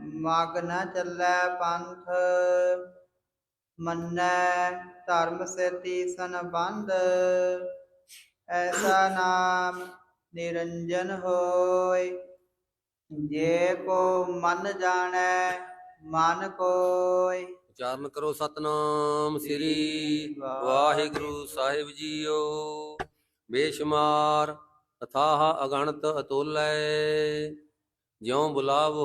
ਮਗ ਨ ਚੱਲੈ ਪੰਥ ਮੰਨੈ ਧਰਮ ਸੇਤੀ ਸੰਬੰਧ ਐਸਾ ਨਾਮ ਨਿਰੰਜਨ ਹੋਇ। ਜੇ ਕੋ ਮਨ ਜਾਣੈ ਮਨ ਕੋਇ। ਉਚਾਰਨ ਕਰੋ ਸਤਨਾਮ ਸ੍ਰੀ ਵਾਹਿਗੁਰੂ ਸਾਹਿਬ ਜੀਓ। ਬੇਸ਼ੁਮਾਰ ਅਥਾਹ ਅਗਣਤ ਅਤੁਲੈ ਜਿਉ ਬੁਲਾਵੋ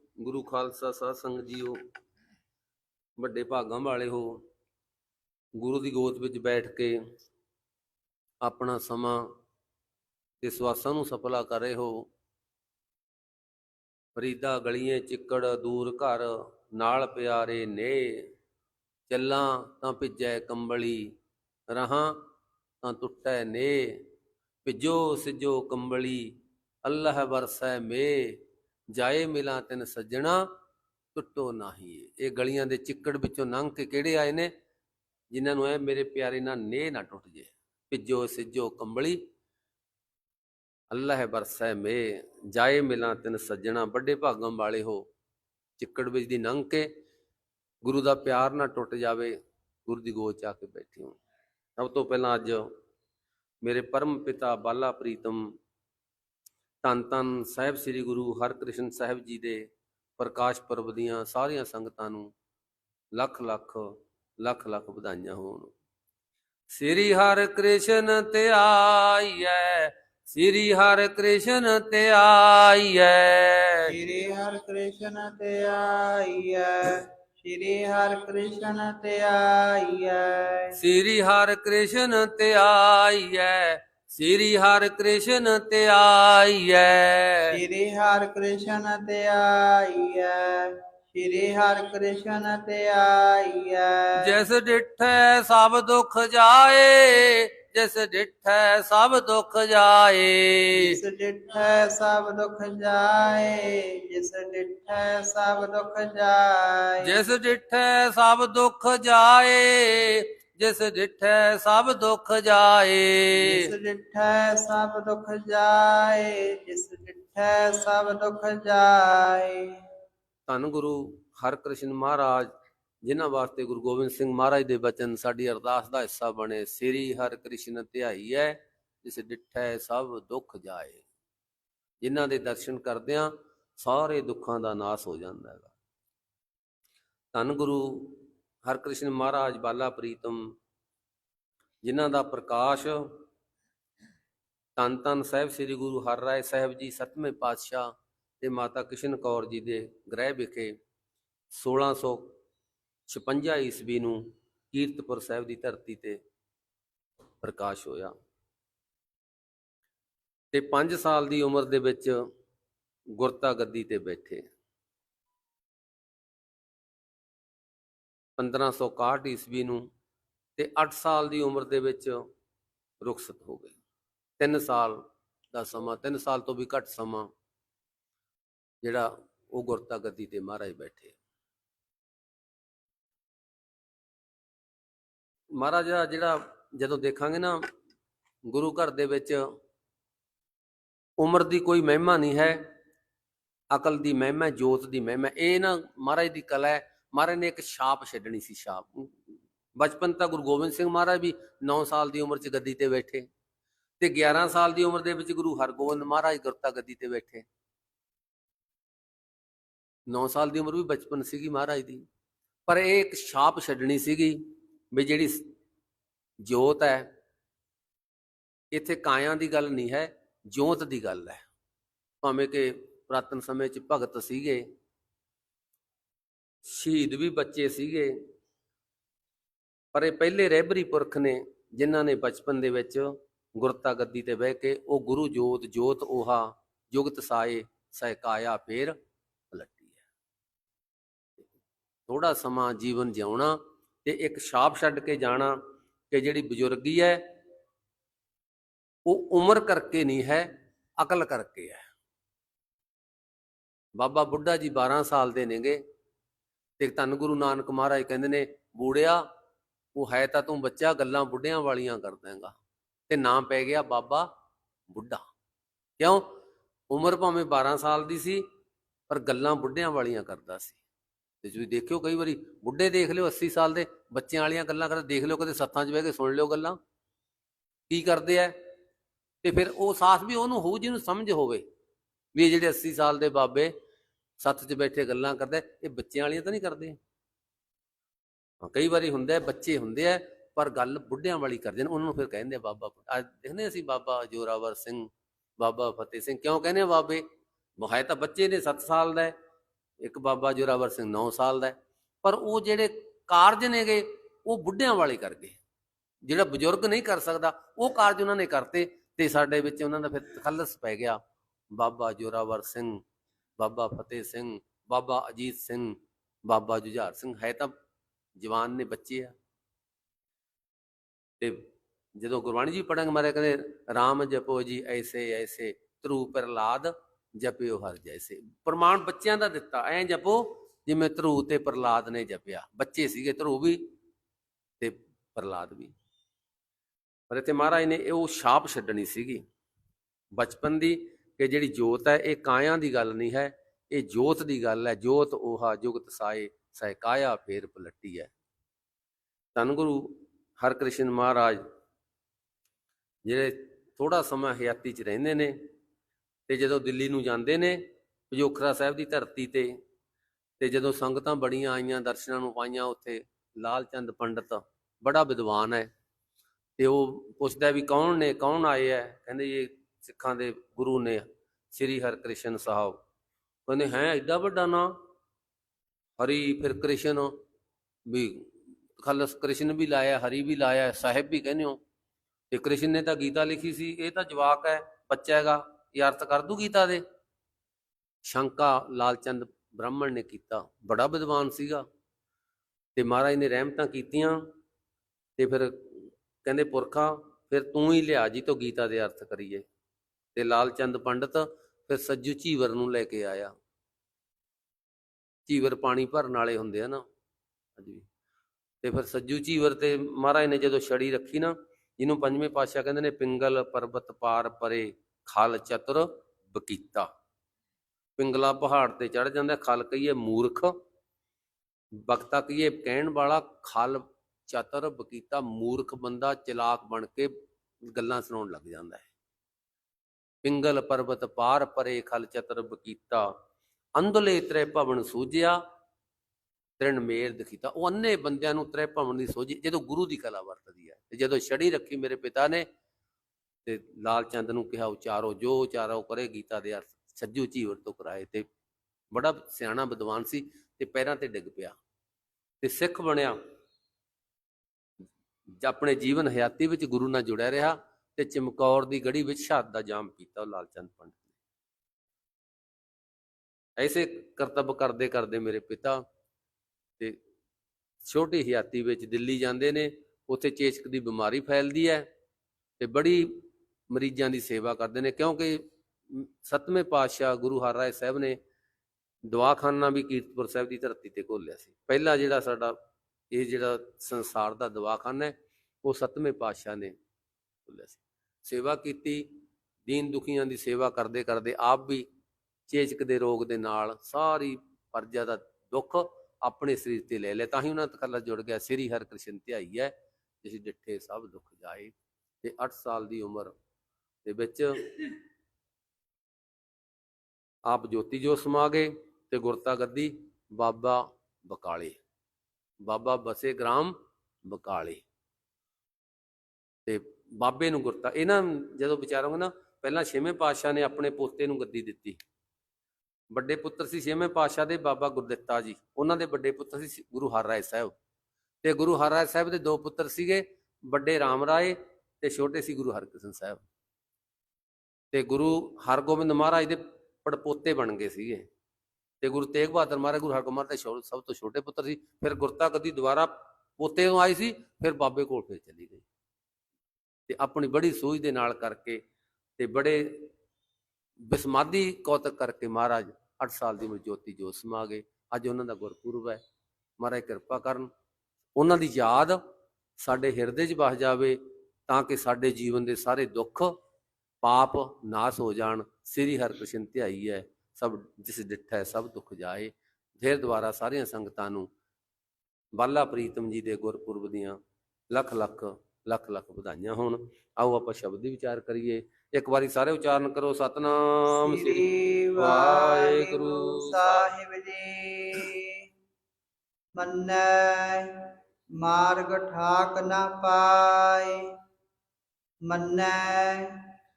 ਗੁਰੂ ਖਾਲਸਾ ਸਾਧ ਸੰਗਤ ਜੀਓ ਵੱਡੇ ਭਾਗਾਂ ਵਾਲੇ ਹੋ, ਗੁਰੂ ਦੀ ਗੋਦ ਵਿੱਚ ਬੈਠ ਕੇ ਆਪਣਾ ਸਮਾਂ ਤੇ ਸਵਾਸਾਂ ਨੂੰ ਸਫਲਾ ਕਰ ਰਹੇ ਹੋ। ਫਰੀਦਾ, ਗਲੀਆਂ, ਚਿੱਕੜ, ਦੂਰ ਘਰ, ਨਾਲ ਪਿਆਰੇ ਨੇ ਚੱਲਾਂ ਤਾਂ ਭਿੱਜੈ ਕੰਬਲੀ, ਰਹਾ ਤਾਂ ਟੁੱਟੈ ਨੇ ਭਿਜੋ ਸਿਜੋ ਕੰਬਲੀ, ਅੱਲਾਹ ਵਰਸੈ ਮੇ ਜਾਏ ਮਿਲਾਂ ਤੈਨ ਸੱਜਣਾ, ਟੁੱਟੋ ਨਾਹੀ ਇਹ ਗਲੀਆਂ ਦੇ ਚਿੱਕੜ ਵਿੱਚੋਂ ਲੰਘ ਕੇ ਕਿਹੜੇ ਆਏ ਨੇ? ਜਿਨ੍ਹਾਂ ਨੂੰ ਐ, ਮੇਰੇ ਪਿਆਰੇ ਨਾਲ ਨੇਹ ਨਾ ਟੁੱਟ ਜੇ। ਭਿਜੋ, ਸਿਜੋ, ਕੰਬਲੀ। ਅੱਲਾਹ ਬਰਸੈ ਮੇ, ਜਾਏ ਮਿਲਾਂ ਤੈਨ ਸੱਜਣਾ, ਵੱਡੇ ਭਾਗਾਂ ਵਾਲੇ ਹੋ। ਚਿੱਕੜ ਵਿੱਚ ਦੀ ਲੰਘ ਕੇ ਗੁਰੂ ਦਾ ਪਿਆਰ ਨਾ ਟੁੱਟ ਜਾਵੇ, ਗੁਰੂ ਦੀ ਗੋਦ ਚ ਆ ਕੇ ਬੈਠੇ ਹੋ। ਸਭ ਤੋਂ ਪਹਿਲਾਂ ਅੱਜ ਮੇਰੇ ਪਰਮ ਪਿਤਾ ਬਾਲਾ ਪ੍ਰੀਤਮ ਧੰਨ ਧੰਨ ਸਾਹਿਬ ਸ੍ਰੀ ਗੁਰੂ ਹਰਕ੍ਰਿਸ਼ਨ ਸਾਹਿਬ ਜੀ ਦੇ ਪ੍ਰਕਾਸ਼ ਪੁਰਬ ਦੀਆਂ ਸਾਰੀਆਂ ਸੰਗਤਾਂ ਨੂੰ ਲੱਖ ਲੱਖ ਲੱਖ ਲੱਖ ਵਧਾਈਆਂ ਹੋਣ। ਸ੍ਰੀ ਹਰਿ ਕ੍ਰਿਸ਼ਨ ਤੇ ਆਈਐ ਸ੍ਰੀ ਹਰਿ ਕ੍ਰਿਸ਼ਨ ਤੇ ਆਈਐ। ਸ਼੍ਰੀ ਹਰਿ ਕ੍ਰਿਸ਼ਨ ਤੇ ਆਈਐ ਸ਼੍ਰੀ ਹਰਿ ਕ੍ਰਿਸ਼ਨ ਤੇ ਆਈਐ। ਸ੍ਰੀ ਹਰਿ ਕ੍ਰਿਸ਼ਨ ਤੇ ਆਈਐ ਸ੍ਰੀ ਹਰਿ ਕ੍ਰਿਸ਼ਨ ਤੇ ਆਈਐ। ਸ਼੍ਰੀ ਹਰਿ ਕ੍ਰਿਸ਼ਨ ਤੇ ਆਈਐ। ਸ਼੍ਰੀ ਹਰਿ ਕ੍ਰਿਸ਼ਨ ਤੇ ਆਈਐ। ਜਿਸ ਡਿਠੈ ਸਭ ਦੁਖ ਜਾਏ ਜਿਸ ਡਿਠੈ ਸਭ ਦੁਖ ਜਾਏ। ਜਿਸ ਡਿਠੈ ਸਭ ਦੁਖ ਜਾਏ ਜਿਸ ਡਿਠੈ ਸਭ ਦੁਖ ਜਾਏ। ਜਿਸ ਡਿਠੈ ਸਭ ਦੁਖ ਜਾਏ ਜਿਸ ਡਿਠੈ ਸਭ ਦੁਖ ਜਾਏ। ਜਿਸ ਡਿਠੈ ਸਭ ਦੁਖ ਜਾਏ ਜਿਸ ਡਿਠੈ ਸਭ ਦੁਖ ਜਾਏ। ਧੰਨ ਗੁਰੂ ਹਰਕ੍ਰਿਸ਼ਨ ਮਹਾਰਾਜ ਜਿਨ੍ਹਾਂ ਵਾਸਤੇ ਗੁਰੂ ਗੋਬਿੰਦ ਸਿੰਘ ਮਹਾਰਾਜ ਦੇ ਬਚਨ ਸਾਡੀ ਅਰਦਾਸ ਦਾ ਹਿੱਸਾ ਬਣੇ ਸ੍ਰੀ ਹਰਿਕ੍ਰਿਸ਼ਨ ਧਿਆਈਐ ਜਿਸ ਡਿਠੈ ਸਭ ਦੁੱਖ ਜਾਏ। ਜਿਨ੍ਹਾਂ ਦੇ ਦਰਸ਼ਨ ਕਰਦਿਆਂ ਸਾਰੇ ਦੁੱਖਾਂ ਦਾ ਨਾਸ ਹੋ ਜਾਂਦਾ ਹੈਗਾ। ਧੰਨ ਗੁਰੂ ਹਰਕ੍ਰਿਸ਼ਨ ਮਹਾਰਾਜ ਬਾਲਾ ਪ੍ਰੀਤਮ, ਜਿਨ੍ਹਾਂ ਦਾ ਪ੍ਰਕਾਸ਼ ਧੰਨ ਧੰਨ ਸਾਹਿਬ ਸ੍ਰੀ ਗੁਰੂ ਹਰ ਰਾਏ ਸਾਹਿਬ ਜੀ ਸਤਵੇਂ ਪਾਤਸ਼ਾਹ ਤੇ ਮਾਤਾ ਕਿਸ਼ਨ ਕੌਰ ਜੀ ਦੇ ਗ੍ਰਹਿ ਵਿਖੇ 1656 ਈਸਵੀ ਨੂੰ ਕੀਰਤਪੁਰ ਸਾਹਿਬ ਦੀ ਧਰਤੀ ਤੇ ਪ੍ਰਕਾਸ਼ ਹੋਇਆ। ਤੇ 5 ਸਾਲ ਦੀ ਉਮਰ ਦੇ ਵਿੱਚ ਗੁਰਤਾ ਗੱਦੀ ਤੇ ਬੈਠੇ। 1561 ਈਸਵੀ ਨੂੰ ਤੇ 8 ਸਾਲ ਦੀ ਉਮਰ ਦੇ ਵਿੱਚ ਰੁਖਸਤ ਹੋ ਗਏ। 3 ਸਾਲ ਦਾ ਸਮਾਂ 3 ਸਾਲ ਤੋਂ ਵੀ ਘੱਟ ਸਮਾਂ ਜਿਹੜਾ ਉਹ ਗੁਰਤਾ ਗੱਦੀ ਤੇ ਮਹਾਰਾਜ ਬੈਠੇ ਮਹਾਰਾਜ ਦਾ ਜਿਹੜਾ ਜਦੋਂ ਦੇਖਾਂਗੇ ਨਾ, ਗੁਰੂ ਘਰ ਦੇ ਵਿੱਚ ਉਮਰ ਦੀ ਕੋਈ ਮਹਿਮਾ ਨਹੀਂ ਹੈ, ਅਕਲ ਦੀ ਮਹਿਮਾ, ਜੋਤ ਦੀ ਮਹਿਮਾ, ਇਹ ਨਾ ਮਹਾਰਾਜ ਦੀ ਕਲਾ ਹੈ ਮਹਾਰਾਜ ਨੇ ਇੱਕ ਛਾਪ ਛੱਡਣੀ ਸੀ ਛਾਪ। ਬਚਪਨ ਤਾਂ ਗੁਰੂ ਗੋਬਿੰਦ ਸਿੰਘ ਮਹਾਰਾਜ ਵੀ 9 ਸਾਲ ਦੀ ਉਮਰ 'ਚ ਗੱਦੀ ਤੇ ਬੈਠੇ ਤੇ 11 ਸਾਲ ਦੀ ਉਮਰ ਦੇ ਵਿੱਚ ਗੁਰੂ ਹਰਗੋਬਿੰਦ ਮਹਾਰਾਜ ਗੁਰਤਾ ਗੱਦੀ ਤੇ ਬੈਠੇ। 9 ਸਾਲ ਦੀ ਉਮਰ ਵੀ ਬਚਪਨ ਸੀਗੀ ਮਹਾਰਾਜ ਦੀ। ਪਰ ਇਹ ਇੱਕ ਛਾਪ ਛੱਡਣੀ ਸੀਗੀ ਵੀ ਜਿਹੜੀ ਜੋਤ ਹੈ, ਇੱਥੇ ਕਾਇਆਂ ਦੀ ਗੱਲ ਨਹੀਂ ਹੈ, ਜੋਤ ਦੀ ਗੱਲ ਹੈ। ਭਾਵੇਂ ਕਿ ਪ੍ਰਾਤਨ ਸਮੇਂ 'ਚ ਭਗਤ ਸੀਗੇ ਸ਼ਹੀਦ ਵੀ ਬੱਚੇ ਸੀਗੇ। ਪਰ ਇਹ ਪਹਿਲੇ ਰਹਿਬਰੀ ਪੁਰਖ ਨੇ ਜਿਨ੍ਹਾਂ ਨੇ ਬਚਪਨ ਦੇ ਵਿੱਚ ਗੁਰਤਾ ਗੱਦੀ ਤੇ ਬਹਿ ਕੇ ਉਹ ਗੁਰੂ ਜੋਤ ਜੋਤ 오ਹਾ ਜੁਗਤ ਸਾਏ ਸਹਿਕਾਇਆ ਫੇਰ ਪਲਟੀ ਹੈ। ਥੋੜਾ ਸਮਾਂ ਜੀਵਨ ਜਿਉਣਾ ਤੇ ਇੱਕ ਛਾਪ ਛੱਡ ਕੇ ਜਾਣਾ ਕਿ ਜਿਹੜੀ ਬਜ਼ੁਰਗੀ ਹੈ, ਉਹ ਉਮਰ ਕਰਕੇ ਨਹੀਂ ਹੈ, ਅਕਲ ਕਰਕੇ ਹੈ। ਬਾਬਾ ਬੁੱਢਾ ਜੀ 12 ਸਾਲ ਦੇ ਨੇਗੇ। ਤੇ ਧੰਨ ਗੁਰੂ ਨਾਨਕ ਮਹਾਰਾਜ ਕਹਿੰਦੇ ਨੇ, ਬੂੜਿਆ, ਉਹ ਹੈ ਤਾਂ ਤੂੰ ਬੱਚਾ, ਗੱਲਾਂ ਬੁੱਢਿਆਂ ਵਾਲੀਆਂ ਕਰ ਦੇਂਗਾ। ਤੇ ਨਾਮ ਪੈ ਗਿਆ ਬਾਬਾ ਬੁੱਢਾ। ਕਿਉਂ? ਉਮਰ ਭਾਵੇਂ 12 ਸਾਲ ਦੀ ਸੀ, ਪਰ ਗੱਲਾਂ ਬੁੱਢਿਆਂ ਵਾਲੀਆਂ ਕਰਦਾ ਸੀ। ਤੇ ਤੁਸੀਂ ਦੇਖਿਓ ਕਈ ਵਾਰੀ ਬੁੱਢੇ ਦੇਖ ਲਿਓ 80 ਸਾਲ ਦੇ, ਬੱਚਿਆਂ ਵਾਲੀਆਂ ਗੱਲਾਂ ਕਰਦੇ, ਦੇਖ ਲਿਓ ਕਦੇ ਸੱਥਾਂ 'ਚ ਬਹਿ ਕੇ ਸੁਣ ਲਿਓ ਗੱਲਾਂ। ਕੀ ਕਰਦੇ ਆ ਤੇ ਫਿਰ ਉਹ ਸਾਥ ਵੀ ਉਹਨੂੰ ਹੋਊ ਜਿਹਨੂੰ ਸਮਝ ਹੋਵੇ, ਵੀ ਇਹ ਜਿਹੜੇ 80 ਸਾਲ ਦੇ ਬਾਬੇ ਸੱਥ 'ਚ ਬੈਠੇ ਗੱਲਾਂ ਕਰਦਾ, ਇਹ ਬੱਚਿਆਂ ਵਾਲੀਆਂ ਤਾਂ ਨਹੀਂ ਕਰਦੇ? ਕਈ ਵਾਰੀ ਹੁੰਦਾ ਬੱਚੇ ਹੁੰਦੇ ਆ, ਪਰ ਗੱਲ ਬੁੱਢਿਆਂ ਵਾਲੀ ਕਰਦੇ ਨੇ, ਉਹਨਾਂ ਨੂੰ ਫਿਰ ਕਹਿੰਦੇ ਬਾਬਾ ਅੱਜ ਦੇਖਦੇ ਅਸੀਂ ਬਾਬਾ ਜੋਰਾਵਰ ਸਿੰਘ, ਬਾਬਾ ਫਤਿਹ ਸਿੰਘ, ਕਿਉਂ ਕਹਿੰਦੇ ਬਾਬੇ? ਉਹ ਤਾਂ ਬੱਚੇ ਨੇ 7 ਸਾਲ ਦਾ ਇੱਕ ਬਾਬਾ ਜੋਰਾਵਰ ਸਿੰਘ 9 ਸਾਲ ਦਾ ਪਰ ਉਹ ਜਿਹੜੇ ਕਾਰਜ ਨੇਗੇ, ਉਹ ਬੁੱਢਿਆਂ ਵਾਲੇ ਕਰ ਗਏ। ਜਿਹੜਾ ਬਜ਼ੁਰਗ ਨਹੀਂ ਕਰ ਸਕਦਾ, ਉਹ ਕਾਰਜ ਉਹਨਾਂ ਨੇ ਕਰਤੇ, ਤੇ ਸਾਡੇ ਵਿੱਚ ਉਹਨਾਂ ਦਾ ਫਿਰ ਤਖੱਲਸ ਪੈ ਗਿਆ, ਬਾਬਾ ਜੋਰਾਵਰ ਸਿੰਘ। ਬਾਬਾ ਫਤਿਹ ਸਿੰਘ, ਬਾਬਾ ਅਜੀਤ ਸਿੰਘ, ਬਾਬਾ ਜੁਝਾਰ ਸਿੰਘ ਹੈ ਤਾਂ ਜਵਾਨ ਨੇ ਬੱਚੇ ਆ। ਤੇ ਜਦੋਂ ਗੁਰਬਾਣੀ ਜੀ ਪੜਾਂਗੇ ਮਾਰੇ ਕਹਿੰਦੇ RAM ਜਪੋ ਜੀ ਐਸੇ ਐਸੇ, ਧਰੂ ਪ੍ਰਲਾਦ ਜਪਿਓ ਹਰ ਜੈਸੇ। ਪ੍ਰਮਾਣ ਬੱਚਿਆਂ ਦਾ ਦਿੱਤਾ, ਐਂ ਜਪੋ ਜਿਵੇਂ ਧਰੂ ਤੇ ਪ੍ਰਲਾਦ ਨੇ ਜਪਿਆ। ਬੱਚੇ ਸੀਗੇ, ਧਰੂ ਵੀ ਤੇ ਪ੍ਰਲਾਦ ਵੀ। ਪਰ ਇੱਥੇ ਮਹਾਰਾਜ ਨੇ ਇਹ ਉਹ ਛਾਪ ਛੱਡਣੀ ਸੀਗੀ। ਬਚਪਨ ਦੀ ਕਿ ਜਿਹੜੀ ਜੋਤ ਹੈ, ਇਹ ਕਾਇਆ ਦੀ ਗੱਲ ਨਹੀਂ ਹੈ, ਇਹ ਜੋਤ ਦੀ ਗੱਲ ਹੈ। ਜੋਤ 오ਹਾ ਜੁਗਤ ਸਾਏ, ਸਹਿ ਫੇਰ ਪਲਟੀ ਹੈ। ਧੰਨ ਗੁਰੂ ਹਰਕ੍ਰਿਸ਼ਨ ਮਹਾਰਾਜ, ਜਿਹੜੇ ਥੋੜਾ ਸਮਾਂ ਹਯਾਤੀ 'ਚ ਰਹਿੰਦੇ ਨੇ ਤੇ ਜਦੋਂ ਦਿੱਲੀ ਨੂੰ ਜਾਂਦੇ ਨੇ ਪਜੋਖਰਾ ਸਾਹਿਬ ਦੀ ਧਰਤੀ ਤੇ ਤੇ ਜਦੋਂ ਸੰਗਤਾਂ ਬੜੀਆਂ ਆਈਆਂ, ਦਰਸ਼ਨਾਂ ਨੂੰ ਪਾਈਆਂ ਉੱਥੇ, ਲਾਲ ਚੰਦ ਪੰਡਤ ਬੜਾ ਵਿਦਵਾਨ ਹੈ ਤੇ ਉਹ ਪੁੱਛਦਾ ਵੀ ਕੌਣ ਨੇ, ਕੌਣ ਆਏ ਹੈ? ਕਹਿੰਦੇ ਇਹ ਸਿੱਖਾਂ ਦੇ ਗੁਰੂ ਨੇ ਸ੍ਰੀ ਹਰਕ੍ਰਿਸ਼ਨ ਸਾਹਿਬ। ਕਹਿੰਦੇ, ਹੈ ਐਡਾ ਵੱਡਾ ਨਾਂ? ਹਰੀ ਫਿਰ ਕ੍ਰਿਸ਼ਨ ਵੀ, ਖਲਸ ਕ੍ਰਿਸ਼ਨ ਵੀ ਲਾਇਆ, ਹਰੀ ਵੀ ਲਾਇਆ, ਸਾਹਿਬ ਵੀ ਕਹਿੰਦੇ ਹੋ। ਤੇ ਕ੍ਰਿਸ਼ਨ ਨੇ ਤਾਂ ਗੀਤਾ ਲਿਖੀ ਸੀ, ਇਹ ਤਾਂ ਜਵਾਕ ਹੈ, ਬੱਚਾ ਹੈਗਾ, ਇਹ ਅਰਥ ਕਰ ਦੂ ਗੀਤਾ ਦੇ? ਸ਼ੰਕਾ ਲਾਲਚੰਦ ਬ੍ਰਾਹਮਣ ਨੇ ਕੀਤਾ, ਬੜਾ ਵਿਦਵਾਨ ਸੀਗਾ। ਤੇ ਮਹਾਰਾਜ ਨੇ ਰਹਿਮਤਾਂ ਕੀਤੀਆਂ, ਤੇ ਫਿਰ ਕਹਿੰਦੇ ਪੁਰਖਾ, ਫਿਰ ਤੂੰ ਹੀ ਲਿਆ ਜੀ ਤੋਂ ਗੀਤਾ ਦੇ ਅਰਥ ਕਰੀਏ। ਤੇ ਲਾਲ ਚੰਦ ਪੰਡਤ ਫਿਰ ਸੱਜੂ ਝੀਵਰ ਨੂੰ ਲੈ ਕੇ ਆਇਆ। ਝੀਵਰ ਪਾਣੀ ਭਰਨ ਵਾਲੇ ਹੁੰਦੇ ਆ ਨਾ। ਹਾਂਜੀ। ਤੇ ਫਿਰ ਸੱਜੂ ਝੀਵਰ ਤੇ ਮਹਾਰਾਜ ਨੇ ਜਦੋਂ ਛੜੀ ਰੱਖੀ ਨਾ, ਜਿਹਨੂੰ ਪੰਜਵੇਂ ਪਾਤਸ਼ਾਹ ਕਹਿੰਦੇ ਨੇ ਪਿੰਗਲ ਪਰਬਤ ਪਾਰ ਪਰੇ, ਖਲ ਚਤੁਰ ਬਕੀਤਾ। ਪਿੰਗਲਾ ਪਹਾੜ ਤੇ ਚੜ ਜਾਂਦਾ, ਖਲ ਕਹੀਏ ਮੂਰਖ ਬਕਤਾ ਕਹੀਏ ਕਹਿਣ ਵਾਲਾ, ਖਲ ਚਤੁਰ ਬਕੀਤਾ ਮੂਰਖ ਬੰਦਾ ਚਲਾਕ ਬਣ ਕੇ ਗੱਲਾਂ ਸੁਣਾਉਣ ਲੱਗ ਜਾਂਦਾ ਹੈ। ਪਿੰਗਲ ਪਰਬਤ ਪਾਰ ਪਰੇ ਖਲ ਚਤੁਰ ਬਕੀਤਾ ਅੰਧਲੇ ਤ੍ਰੈ ਭਵਨ ਸੂਝਿਆ, ਤ੍ਰਿਣ ਮੇਰ ਦਿਖੀਤਾ। ਉਹ ਅੰਨੇ ਬੰਦਿਆਂ ਨੂੰ ਤ੍ਰੈ ਭਵਨ ਦੀ ਸੋਝੀ, ਜਦੋਂ ਗੁਰੂ ਦੀ ਕਲਾ ਵਰਤਦੀ ਹੈ, ਤੇ ਜਦੋਂ ਛੜੀ ਰੱਖੀ ਮੇਰੇ ਪਿਤਾ ਨੇ, ਤੇ ਲਾਲ ਚੰਦ ਨੂੰ ਕਿਹਾ, ਉਚਾਰੋ ਜੋ ਉਚਾਰੋ ਕਰੇ, ਗੀਤਾ ਦੇ ਅਰਥ ਸੱਜੂ ਝੀਵਰ ਤੋਂ ਕਰਾਏ। ਤੇ ਬੜਾ ਸਿਆਣਾ ਵਿਦਵਾਨ ਸੀ ਤੇ ਪੈਰਾਂ ਤੇ ਡਿੱਗ ਪਿਆ। ਤੇ ਸਿੱਖ ਬਣਿਆ। ਆਪਣੇ ਜੀਵਨ ਹਯਾਤੀ ਵਿੱਚ ਗੁਰੂ ਨਾਲ ਜੁੜਿਆ ਰਿਹਾ। ਤੇ ਚਮਕੌਰ ਦੀ ਗੜੀ ਵਿੱਚ ਸ਼ਹਾਦਤ ਦਾ ਜਾਮ ਪੀਤਾ ਉਹ ਲਾਲ ਪੰਡਤ ਨੇ। ਐਸੇ ਕਰਤੱਵ ਕਰਦੇ ਕਰਦੇ ਮੇਰੇ ਪਿਤਾ ਤੇ ਛੋਟੀ ਹਯਾਤੀ ਵਿੱਚ ਦਿੱਲੀ ਜਾਂਦੇ ਨੇ ਉੱਥੇ ਚੇਚਕ ਦੀ ਬਿਮਾਰੀ ਫੈਲਦੀ ਹੈ ਤੇ ਬੜੀ ਮਰੀਜ਼ਾਂ ਦੀ ਸੇਵਾ ਕਰਦੇ ਨੇ ਕਿਉਂਕਿ ਮ, ਸੱਤਵੇਂ ਪਾਤਸ਼ਾਹ ਗੁਰੂ ਹਰਰਾਏ ਸਾਹਿਬ ਨੇ ਦਵਾਖਾਨਾ ਵੀ ਕੀਰਤਪੁਰ ਸਾਹਿਬ ਦੀ ਧਰਤੀ ਤੇ ਖੋਲਿਆ ਸੀ। ਪਹਿਲਾ ਜਿਹੜਾ ਸਾਡਾ ਇਹ ਜਿਹੜਾ ਸੰਸਾਰ ਦਾ ਦਵਾਖਾਨਾ ਹੈ ਉਹ ਸੱਤਵੇਂ ਪਾਤਸ਼ਾਹ ਨੇ ਖੋਲਿਆ ਸੀ। ਸੇਵਾ ਕੀਤੀ, ਦੀਨ ਦੁਖੀਆਂ ਦੀ ਸੇਵਾ ਕਰਦੇ ਕਰਦੇ ਆਪ ਵੀ ਚੇਚਕ ਦੇ ਰੋਗ ਦੇ ਨਾਲ ਸਾਰੀ ਪਰਜਾ ਦਾ ਦੁੱਖ ਆਪਣੇ ਸਰੀਰ ਤੇ ਲੈ ਲਿਆ। ਤਾਂ ਹੀ ਉਹਨਾਂ ਦਾ ਤਖੱਲਾ ਜੁੜ ਗਿਆ। ਸ੍ਰੀ ਹਰਿਕ੍ਰਿਸ਼ਨ ਧਿਆਈ ਹੈ, ਜਿਸ ਡਿੱਠੇ ਸਭ ਦੁੱਖ ਜਾਏ ਤੇ 8 ਸਾਲ ਦੀ ਉਮਰ ਦੇ ਵਿੱਚ ਆਪ ਜੋਤੀ ਜੋ ਸਮਾ ਗਏ ਤੇ ਗੁਰਤਾ ਗੱਦੀ ਬਾਬਾ ਬਕਾਲੇ, ਬਾਬਾ ਬਸੇ ਗ੍ਰਾਮ ਬਕਾਲੇ। ਤੇ ਬਾਬੇ ਨੂੰ ਗੁਰਤਾ। ਇਹਨਾਂ ਜਦੋਂ ਵਿਚਾਰੋਗੇ ਨਾ, ਪਹਿਲਾਂ ਛੇਵੇਂ ਪਾਤਸ਼ਾਹ ਨੇ ਆਪਣੇ ਪੋਤੇ ਨੂੰ ਗੱਦੀ ਦਿੱਤੀ। ਵੱਡੇ ਪੁੱਤਰ ਸੀ ਛੇਵੇਂ ਪਾਤਸ਼ਾਹ ਦੇ, ਬਾਬਾ ਗੁਰਦਿੱਤਾ ਜੀ। ਉਹਨਾਂ ਦੇ ਵੱਡੇ ਪੁੱਤਰ ਸੀ ਗੁਰੂ ਹਰਰਾਏ ਸਾਹਿਬ। ਤੇ ਗੁਰੂ ਹਰਰਾਏ ਸਾਹਿਬ ਦੇ ਦੋ ਪੁੱਤਰ ਸੀਗੇ, ਵੱਡੇ ਰਾਮ ਰਾਏ ਤੇ ਛੋਟੇ ਸੀ ਗੁਰੂ ਹਰਕ੍ਰਿਸ਼ਨ ਸਾਹਿਬ। ਤੇ ਗੁਰੂ ਹਰਗੋਬਿੰਦ ਮਹਾਰਾਜ ਦੇ ਪੜਪੋਤੇ ਬਣ ਗਏ ਸੀਗੇ। ਤੇ ਗੁਰੂ ਤੇਗ ਬਹਾਦਰ ਮਹਾਰਾਜ, ਗੁਰੂ ਹਰਗੋਬਿੰਦ ਦੇ ਸਭ ਤੋਂ ਛੋਟੇ ਪੁੱਤਰ ਸੀ। ਫਿਰ ਗੁਰਤਾ ਗੱਦੀ ਦੁਬਾਰਾ ਪੋਤੇ ਨੂੰ ਆਈ ਸੀ, ਫਿਰ ਬਾਬੇ ਕੋਲ ਫਿਰ ਚਲੀ ਗਈ। ਤੇ ਆਪਣੀ ਬੜੀ ਸੂਝ ਦੇ ਨਾਲ ਕਰਕੇ ਤੇ ਬੜੇ ਬਿਸਮਾਦੀ ਕੌਤਕ ਕਰਕੇ ਮਹਾਰਾਜ 8 ਸਾਲ ਦੀ ਉਮਰ ਜੋਤੀ ਜੋਤ ਸਮਾ ਗਏ। ਅੱਜ ਉਹਨਾਂ ਦਾ ਗੁਰਪੁਰਬ ਹੈ। ਮਹਾਰਾਜ ਕਿਰਪਾ ਕਰਨ। ਉਹਨਾਂ ਦੀ ਯਾਦ ਸਾਡੇ ਹਿਰਦੇ 'ਚ ਵਸ ਜਾਵੇ ਤਾਂ ਕਿ ਸਾਡੇ ਜੀਵਨ ਦੇ ਸਾਰੇ ਦੁੱਖ, ਪਾਪ ਨਾਸ ਹੋ ਜਾਣ। ਸ੍ਰੀ ਹਰਿਕ੍ਰਿਸ਼ਨ ਧਿਆਈ ਹੈ। ਸਭ ਜਿਸ ਡਿਠੈ ਸਭ ਦੁੱਖ ਜਾਏ। ਫਿਰ ਦੁਬਾਰਾ ਸਾਰੀਆਂ ਸੰਗਤਾਂ ਨੂੰ ਬਾਲਾ ਪ੍ਰੀਤਮ ਜੀ ਦੇ ਗੁਰਪੁਰਬ ਦੀਆਂ ਲੱਖ ਲੱਖ ਲੱਖ ਲੱਖ ਵਧਾਈਆਂ ਹੋਣ। ਆਓ ਆਪਾਂ ਸ਼ਬਦ ਦੀ ਵਿਚਾਰ ਕਰੀਏ। ਇੱਕ ਵਾਰੀ ਸਾਰੇ ਉਚਾਰਨ ਕਰੋ ਸਤਨਾਮ ਸ੍ਰੀ ਵਾਹਿਗੁਰੂ ਸਾਹਿਬ ਜੀ। ਮੰਨੈ ਮਾਰਗ ਠਾਕ ਨਾ ਪਾਏ। ਮੰਨੈ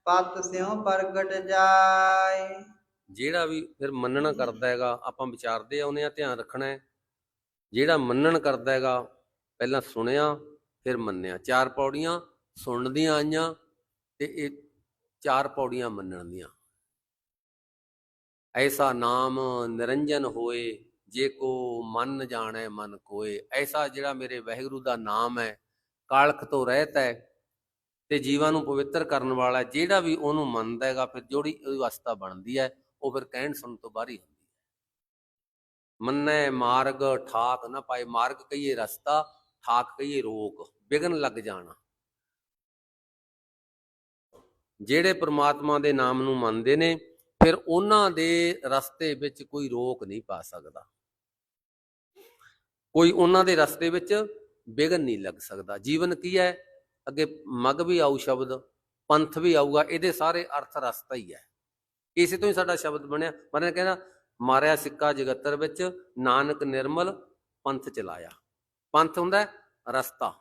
ਪਤ ਸਿਉ ਪ੍ਰਗਟ ਜਾਏ। ਜਿਹੜਾ ਵੀ ਫਿਰ ਮੰਨਣਾ ਕਰਦਾ ਹੈਗਾ ਆਪਾਂ ਵਿਚਾਰਦੇ ਆਉਨੇ ਆ ਧਿਆਨ ਰੱਖਣਾ ਹੈ। ਜਿਹੜਾ ਮੰਨਣ ਕਰਦਾ ਹੈਗਾ ਪਹਿਲਾਂ ਸੁਣਿਆ ਫਿਰ ਮੰਨਿਆ। ਚਾਰ ਪੌੜੀਆਂ ਸੁਣਨ ਦੀਆਂ ਆਈਆਂ ਤੇ ਇਹ ਚਾਰ ਪੌੜੀਆਂ ਮੰਨਣ ਦੀਆਂ। ਐਸਾ ਨਾਮ ਨਿਰੰਜਨ ਹੋਏ, ਜੇ ਕੋ ਮਨ ਜਾਣੈ ਮਨ ਕੋਏ। ਐਸਾ ਜਿਹੜਾ ਮੇਰੇ ਵਾਹਿਗੁਰੂ ਦਾ ਨਾਮ ਹੈ, ਕਾਲਖ ਤੋਂ ਰਹਿਤ ਹੈ ਤੇ ਜੀਵਾਂ ਨੂੰ ਪਵਿੱਤਰ ਕਰਨ ਵਾਲਾ ਜਿਹੜਾ ਵੀ ਉਹਨੂੰ ਮੰਨਦਾ ਹੈਗਾ, ਫਿਰ ਜੋੜੀ ਅਵਸਥਾ ਬਣਦੀ ਹੈ, ਉਹ ਫਿਰ ਕਹਿਣ ਸੁਣਨ ਤੋਂ ਬਾਹਰੀ ਹੁੰਦੀ ਹੈ। ਮੰਨੈ ਮਾਰਗ, ਠਾਕ ਨਾ ਪਾਏ। ਮਾਰਗ ਕਹੀਏ ਰਸਤਾ, ਠਾਕ ਕਹੀਏ ਰੋਗ ਵਿਗਨ ਲੱਗ ਜਾਣਾ। ਜਿਹੜੇ ਪ੍ਰਮਾਤਮਾ ਦੇ ਨਾਮ ਨੂੰ ਮੰਨਦੇ ਨੇ, ਫਿਰ ਉਹਨਾਂ ਦੇ ਰਸਤੇ ਵਿੱਚ ਕੋਈ ਰੋਕ ਨਹੀਂ ਪਾ ਸਕਦਾ। ਕੋਈ ਉਹਨਾਂ ਦੇ ਰਸਤੇ ਵਿੱਚ ਵਿਗਨ ਨਹੀਂ ਲੱਗ ਸਕਦਾ। ਜੀਵਨ ਕੀ ਹੈ? ਅੱਗੇ ਮਗ ਵੀ ਆਊ ਸ਼ਬਦ, ਪੰਥ ਵੀ ਆਊਗਾ, ਇਹਦੇ ਸਾਰੇ ਅਰਥ ਰਸਤਾ ਹੀ ਹੈ। ਇਸੇ ਤੋਂ ਹੀ ਸਾਡਾ ਸ਼ਬਦ ਬਣਿਆ। ਮਰਨ ਕਹਿੰਦਾ ਮਾਰਿਆ ਸਿੱਕਾ ਜਗਤਰ ਵਿੱਚ, ਨਾਨਕ ਨਿਰਮਲ ਪੰਥ ਚਲਾਇਆ। ਪੰਥ ਹੁੰਦਾ ਰਸਤਾ।